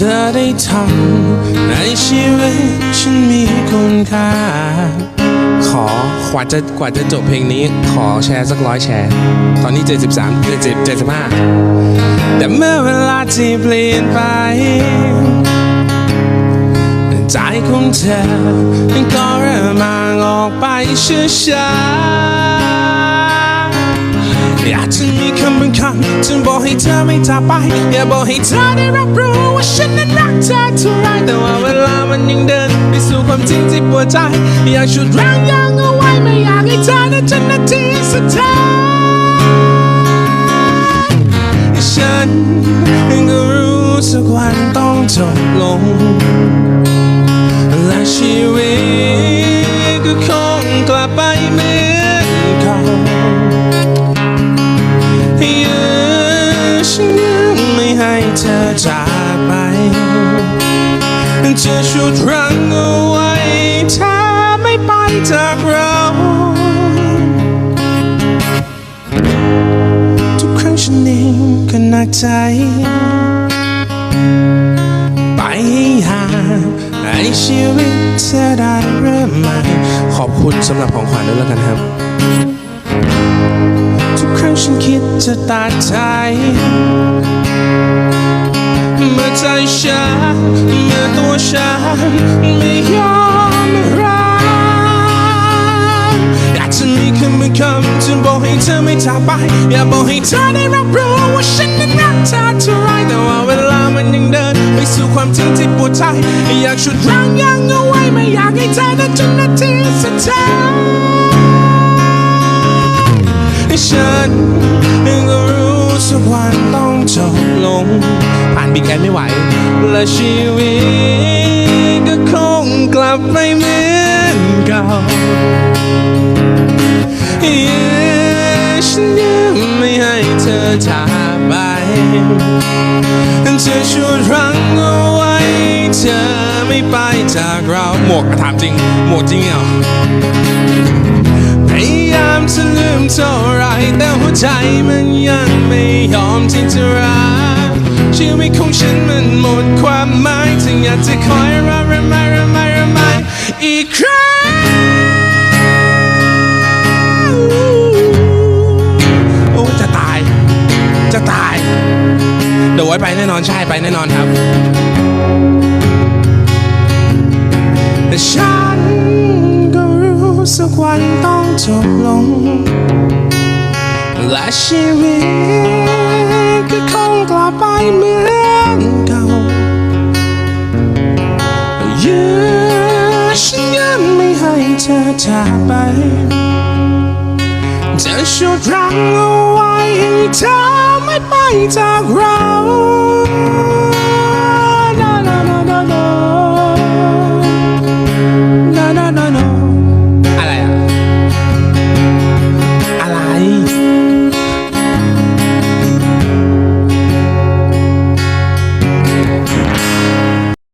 เธอได้ทำให้ชีวิตฉันมีคุณค่า ขอกว่าจะกว่าจะจบเพลงนี้ ขอแชร์สักร้อยแชร์ ตอนนี้ 73 70 75 แต่เมื่อเวลาที่เปลี่ยนไปใจของเธอก็เริ่มมางออกไปช้าๆอ บางคำจะบอกให้เธอไม่จากไป อย่าบอกให้เธอได้รับรู้ว่าฉันนั้นรักเธอเท่าไรแต่ว่าเวลามันยังเดิน ไปสู่ความจริงที่ปวดใจ อยากชุดรั้งยังเอาไว้ไม่อยากให้เธอนั้จนนาทีสุดท้ายฉันก็รู้สักวันต้องจบลงและชีวิต จากไปจะชุดรังเอาไว้ถ้าไม่ไปจากเราทุกครั้งฉันเองก็หนักใจ ไปหาให้ชีวิตเธอได้เริ่มใหม่ขอบคุณสำหรับของขวัญด้วยแล้วกันครับทุกครั้งฉันคิดจะตัดใจ ใจฉันเมื่อตัวฉันไม่ยอมรับอยากจะมีคำบางคำจะบอกให้เธอไม่จากไป อยากบอกให้เธอได้รับรู้ว่าฉันนั้นรักเธอเท่าไรแต่ว่าเวลามันยังเดิน ไปสู่ความจริงที่ปวดใจอยากชุดรั้งยังเอาไว้ไม่อยากให้เธอนั้นจนนาทีสุดท้ายฉัน บิ๊กแอนไม่ไหว และชีวิตก็คงกลับไปเหมือนเก่ายังฉันยังไม่ให้เธอจากไปจะช่วยรั้งเอาไว้เธอไม่ไปจากเรา หมวกถามจริง หมวกจริงเหรอพยายามจะลืมเท่าไรแต่หัวใจมันยังไม่ยอมที่จะรัก ชีวิตของฉันมันหมดความหมายถึงอยากจะคอยรักระมายระมายระมอีกครั้งโอ้จะตาย จะตาย เดี๋ยวไว้ไปแน่นอนใช่ไปแน่นอนครับแต่ฉันก็รู้สักวันต้องจบลง และชีวิต เธอจากไปจะชุดรั้งเอาไว้ให้เธอไม่ไปจากเรา